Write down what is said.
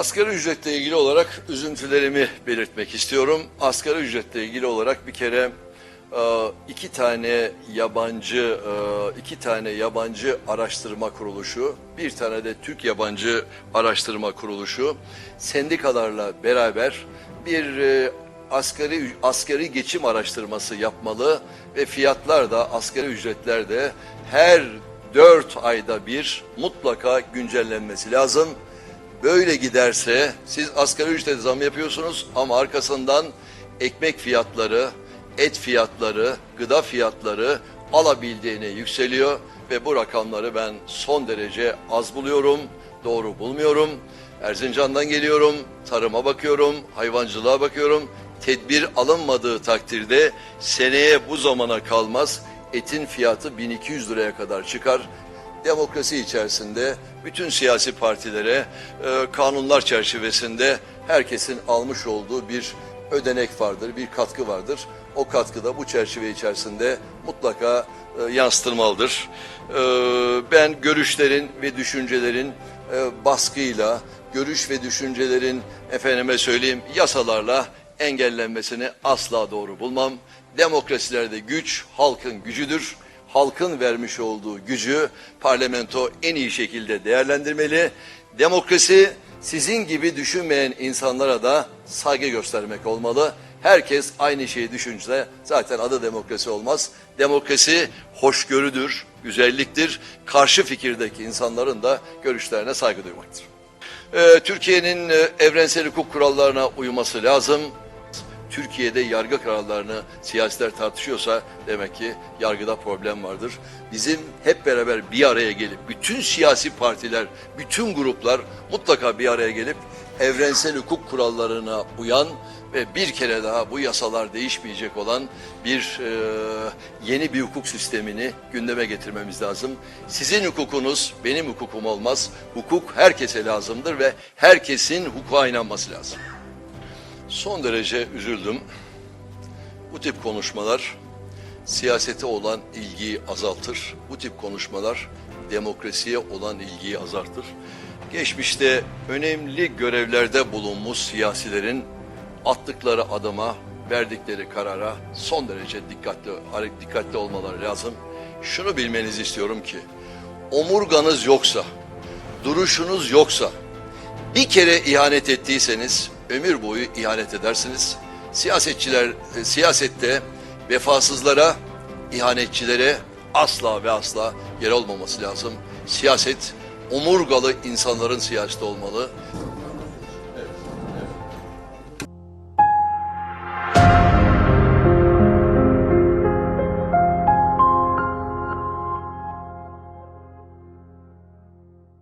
Asgari ücretle ilgili olarak üzüntülerimi belirtmek istiyorum. Asgari ücretle ilgili olarak bir kere e, iki tane yabancı e, iki tane yabancı araştırma kuruluşu, bir tane de Türk Yabancı Araştırma Kuruluşu sendikalarla beraber bir e, asgari asgari geçim araştırması yapmalı ve fiyatlar da asgari ücretler de her dört ayda bir mutlaka güncellenmesi lazım. Böyle giderse siz asgari ücrete zam yapıyorsunuz ama arkasından ekmek fiyatları, et fiyatları, gıda fiyatları alabildiğine yükseliyor ve bu rakamları ben son derece az buluyorum, doğru bulmuyorum. Erzincan'dan geliyorum, tarıma bakıyorum, hayvancılığa bakıyorum. Tedbir alınmadığı takdirde seneye bu zamana kalmaz etin fiyatı 1200 liraya kadar çıkar demokrasi içerisinde bütün siyasi partilere e, kanunlar çerçevesinde herkesin almış olduğu bir ödenek vardır, bir katkı vardır. O katkı da bu çerçeve içerisinde mutlaka e, yansıtılmalıdır. E, ben görüşlerin ve düşüncelerin e, baskıyla, görüş ve düşüncelerin efendime söyleyeyim yasalarla engellenmesini asla doğru bulmam. Demokrasilerde güç halkın gücüdür halkın vermiş olduğu gücü parlamento en iyi şekilde değerlendirmeli. Demokrasi sizin gibi düşünmeyen insanlara da saygı göstermek olmalı. Herkes aynı şeyi düşünce zaten adı demokrasi olmaz. Demokrasi hoşgörüdür, güzelliktir. Karşı fikirdeki insanların da görüşlerine saygı duymaktır. Ee, Türkiye'nin e, evrensel hukuk kurallarına uyması lazım. Türkiye'de yargı kararlarını siyasiler tartışıyorsa demek ki yargıda problem vardır. Bizim hep beraber bir araya gelip bütün siyasi partiler, bütün gruplar mutlaka bir araya gelip evrensel hukuk kurallarına uyan ve bir kere daha bu yasalar değişmeyecek olan bir e, yeni bir hukuk sistemini gündeme getirmemiz lazım. Sizin hukukunuz benim hukukum olmaz. Hukuk herkese lazımdır ve herkesin hukuka inanması lazım. Son derece üzüldüm. Bu tip konuşmalar siyasete olan ilgiyi azaltır. Bu tip konuşmalar demokrasiye olan ilgiyi azaltır. Geçmişte önemli görevlerde bulunmuş siyasilerin attıkları adıma, verdikleri karara son derece dikkatli dikkatli olmaları lazım. Şunu bilmenizi istiyorum ki omurganız yoksa, duruşunuz yoksa, bir kere ihanet ettiyseniz ömür boyu ihanet edersiniz. Siyasetçiler e, siyasette vefasızlara, ihanetçilere asla ve asla yer olmaması lazım. Siyaset omurgalı insanların siyaseti olmalı.